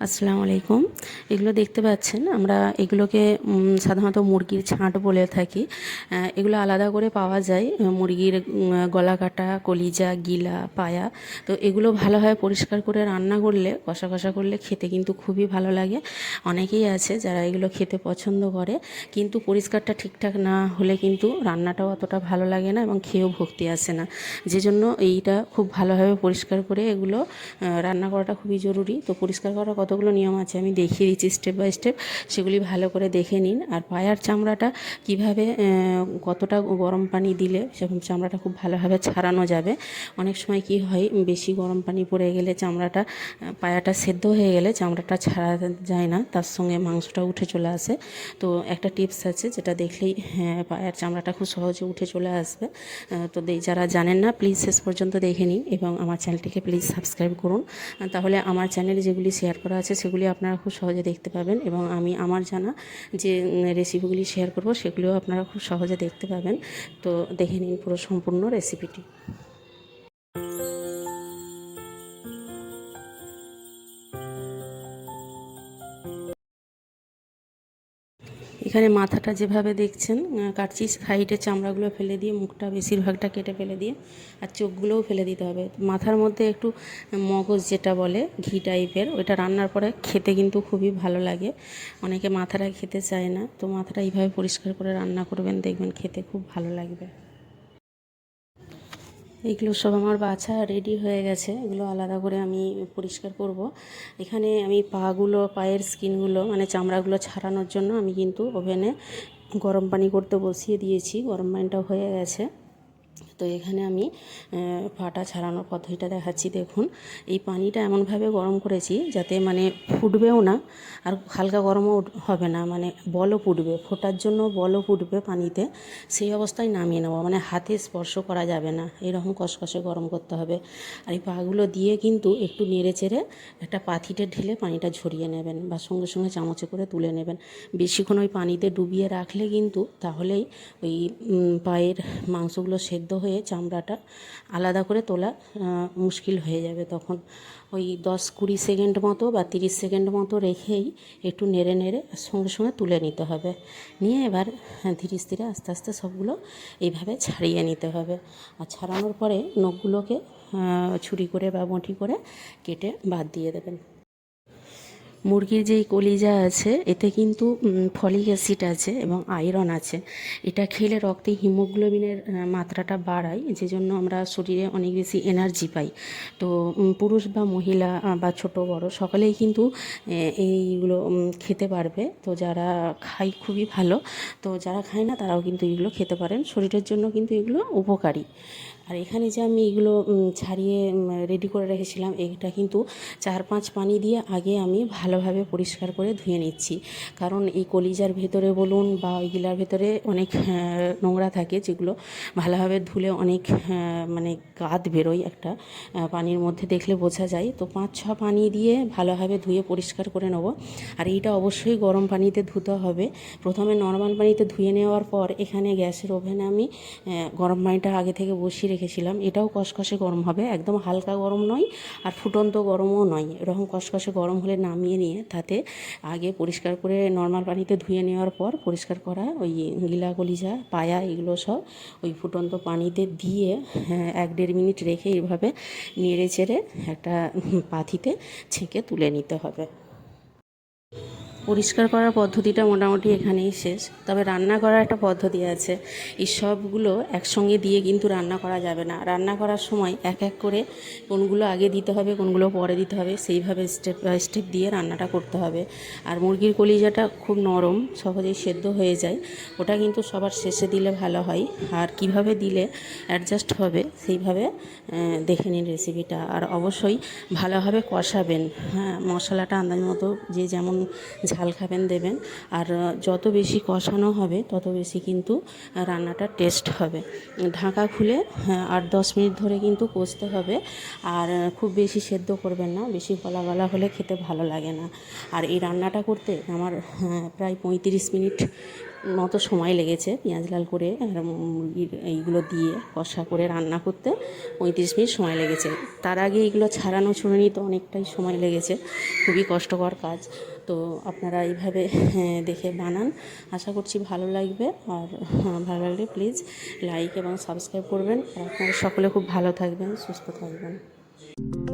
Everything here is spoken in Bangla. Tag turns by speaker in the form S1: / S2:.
S1: আসসালামু আলাইকুম। এগুলো দেখতে পাচ্ছেন, আমরা এগুলোকে সাধারণত মুরগির ছাঁট বলে থাকি। এগুলো আলাদা করে পাওয়া যায় মুরগির গলা কাটা, কলিজা, গিলা, পায়া। তো এগুলো ভালোভাবে পরিষ্কার করে রান্না করলে, কষা কষা করলে খেতে কিন্তু খুবই ভালো লাগে। অনেকেই আছে যারা এগুলো খেতে পছন্দ করে, কিন্তু পরিষ্কারটা ঠিকঠাক না হলে কিন্তু রান্নাটাও অতটা ভালো লাগে না এবং খেয়েও ভক্তি আসে না। যে জন্য এইটা খুব ভালোভাবে পরিষ্কার করে এগুলো রান্না করাটা খুবই জরুরি। তো পরিষ্কার করার কতগুলো নিয়ম আছে আমি দেখিয়ে দিচ্ছি স্টেপ বাই স্টেপ সেগুলি ভালো করে দেখে নিন। আর পায়ার চামড়াটা কীভাবে কতটা গরম পানি দিলে সেরকম চামড়াটা খুব ভালোভাবে ছাড়ানো যাবে। অনেক সময় কি হয় বেশি গরম পানি পড়ে গেলে চামড়াটা পায়াটা সেদ্ধ হয়ে গেলে চামড়াটা ছাড়া যায় না তার সঙ্গে মাংসটা উঠে চলে আসে। তো একটা টিপস আছে যেটা দেখলেই হ্যাঁ, পায়ের চামড়াটা খুব সহজে উঠে চলে আসবে। তো যারা জানেন না প্লিজ শেষ পর্যন্ত দেখে নিন এবং আমার চ্যানেলটিকে প্লিজ সাবস্ক্রাইব করুন। তাহলে আমার চ্যানেলে যেগুলি শেয়ার করা আছে সেগুলি আপনারা খুব সহজে দেখতে পাবেন এবং আমি আমার জানা যে রেসিপিগুলি শেয়ার করব সেগুলিও আপনারা খুব সহজে দেখতে পাবেন। তো দেখে নিন পুরো সম্পূর্ণ রেসিপিটি এখানে মাথাটা যেভাবে দেখছেন কাটছি সাইডের চামড়াগুলো ফেলে দিয়ে, মুখটা বেশিরভাগটা কেটে ফেলে দিয়ে, আর চোখগুলোও ফেলে দিতে হবে। মাথার মধ্যে একটু মগজ যেটা বলে, ঘি টাইপের ওইটা রান্নার পরে খেতে কিন্তু খুবই ভালো লাগে। অনেকে মাথাটা খেতে চায় না, তো মাথাটা এইভাবে পরিষ্কার করে রান্না করবেন, দেখবেন খেতে খুব ভালো লাগবে। এইগুলো সব আমার বাছা রেডি হয়ে গেছে। এগুলো আলাদা করে আমি পরিষ্কার করব। এখানে আমি পাগুলো, পায়ের স্কিনগুলো মানে চামড়াগুলো ছাড়ানোর জন্য আমি কিন্তু ওভেনে গরম পানি করতে বসিয়ে দিয়েছি। গরম পানিটা হয়ে গেছে। তো এখানে আমি ফাটা ছাড়ানোর পদ্ধতিটা দেখাচ্ছি। দেখুন, এই পানিটা এমনভাবে গরম করেছি যাতে মানে ফুটবেও না আর হালকা গরমও হবে না। মানে বলও ফুটবে, ফোটার জন্য বলও ফুটবে পানিতে। সেই অবস্থায় নামিয়ে নেব। মানে হাতে স্পর্শ করা যাবে না। এরকম কষকষে গরম করতে হবে। আর এই পাগুলো দিয়ে কিন্তু একটু নেড়ে চেড়ে একটা পাথিতে ঢেলে পানিটা ঝরিয়ে নেবেন বা সঙ্গে সঙ্গে চামচে করে তুলে নেবেন। বেশিক্ষণ ওই পানিতে ডুবিয়ে রাখলে কিন্তু তাহলেই ওই পায়ের মাংসগুলো সেদ্ধ হয়ে চামড়াটা আলাদা করে তোলা মুশকিল হয়ে যাবে তখন। ওই দশ কুড়ি সেকেন্ড মতো বা তিরিশ সেকেন্ড মতো রেখেই একটু নেড়ে নেড়ে সঙ্গে সঙ্গে তুলে নিতে হবে। নিয়ে এবার হ্যাঁ, ধীরে স্থিরে আস্তে আস্তে সবগুলো এইভাবে ছাড়িয়ে নিতে হবে। আর ছাড়ানোর পরে নখগুলোকে ছুরি করে বা বঁটি করে কেটে বাদ দিয়ে দেবেন। মুরগির যেই কলিজা আছে, এতে কিন্তু ফলিক অ্যাসিড আছে এবং আয়রন আছে। এটা খেলে রক্তে হিমোগ্লোবিনের মাত্রাটা বাড়ায় যে জন্য আমরা শরীরে অনেক বেশি এনার্জি পাই। তো পুরুষ বা মহিলা বা ছোট বড়, সকলেই কিন্তু এইগুলো খেতে পারবে। তো যারা খায় খুবই ভালো, তো যারা খায় না, তারাও কিন্তু এগুলো খেতে পারেন। শরীরের জন্য কিন্তু এগুলো উপকারী। আর এখানে যে আমি এগুলো ছাড়িয়ে রেডি করে রেখেছিলাম এটা কিন্তু চার পাঁচ পানি দিয়ে আগে আমি ভালোভাবে পরিষ্কার করে ধুয়ে নিচ্ছি। কারণ এই কলিজার ভেতরে বলুন বা ওইগুলার ভেতরে অনেক নোংরা থাকে যেগুলো ভালোভাবে ধুলে অনেক মানে গাদ বেরোয় একটা পানির মধ্যে দেখলে বোঝা যায়। তো পাঁচ ছ পানি দিয়ে ভালোভাবে ধুয়ে পরিষ্কার করে নেব। আর এইটা অবশ্যই গরম পানিতে ধুতে হবে। প্রথমে নর্মাল পানিতে ধুয়ে নেওয়ার পর এখানে গ্যাসের ওভেনে আমি গরম পানিটা আগে থেকে বসিয়ে রেখেছিলাম। এটাও কষকষে গরম হবে। একদম হালকা গরম নয় আর ফুটন্ত গরমও নয়। এরকম কষকষে গরম হলে নামিয়ে নিয়ে তাতে আগে পরিষ্কার করে নর্মাল পানিতে ধুয়ে নেওয়ার পর পরিষ্কার করা ওই গিলা কলিজা পায়া এগুলো সব ওই ফুটন্ত পানিতে দিয়ে হ্যাঁ, এক দেড় মিনিট রেখে এইভাবে নেড়ে চেড়ে একটা পাথিতে ছেঁকে তুলে নিতে হবে। পরিষ্কার করার পদ্ধতিটা মোটামুটি এখানেই শেষ। তবে রান্না করার একটা পদ্ধতি আছে। এই সবগুলো একসঙ্গে দিয়ে কিন্তু রান্না করা যাবে না। রান্না করার সময় এক এক করে কোনগুলো আগে দিতে হবে, কোনগুলো পরে দিতে হবে, সেইভাবে স্টেপ বাই স্টেপ দিয়ে রান্নাটা করতে হবে। আর মুরগির কলিজাটা খুব নরম, সহজেই সেদ্ধ হয়ে যায়। ওটা কিন্তু সবার শেষে দিলে ভালো হয়। আর কীভাবে দিলে অ্যাডজাস্ট হবে, সেইভাবে দেখে নিন রেসিপিটা আর অবশ্যই ভালোভাবে কষাবেন। হ্যাঁ মশলাটা আন্দাজ মতো যে যেমন ঝাল খাবেন দেবেন। আর যত বেশি কষানো হবে তত বেশি কিন্তু রান্নাটা টেস্ট হবে। ঢাকা খুলে হ্যাঁ, আট দশ মিনিট ধরে কিন্তু কষতে হবে। আর খুব বেশি সেদ্ধ করবেন না বেশি গলা গলা হলে খেতে ভালো লাগে না। আর এই রান্নাটা করতে আমার হ্যাঁ, প্রায় পঁয়ত্রিশ মিনিট মতো সময় লেগেছে পেঁয়াজ লাল করে মুরগির এইগুলো দিয়ে কষা করে রান্না করতে। পঁয়ত্রিশ মিনিট সময় লেগেছে। তার আগে এইগুলো ছাড়ানো ছুড়ে নিতে অনেকটাই সময় লেগেছে। খুবই কষ্টকর কাজ। তো আপনারা এইভাবে হ্যাঁ, দেখে বানান। আশা করছি ভালো লাগবে। আর হ্যাঁ, ভালো লাগলে প্লিজ লাইক এবং সাবস্ক্রাইব করবেন। আর আপনারা সকলে খুব ভালো থাকবেন সুস্থ থাকবেন।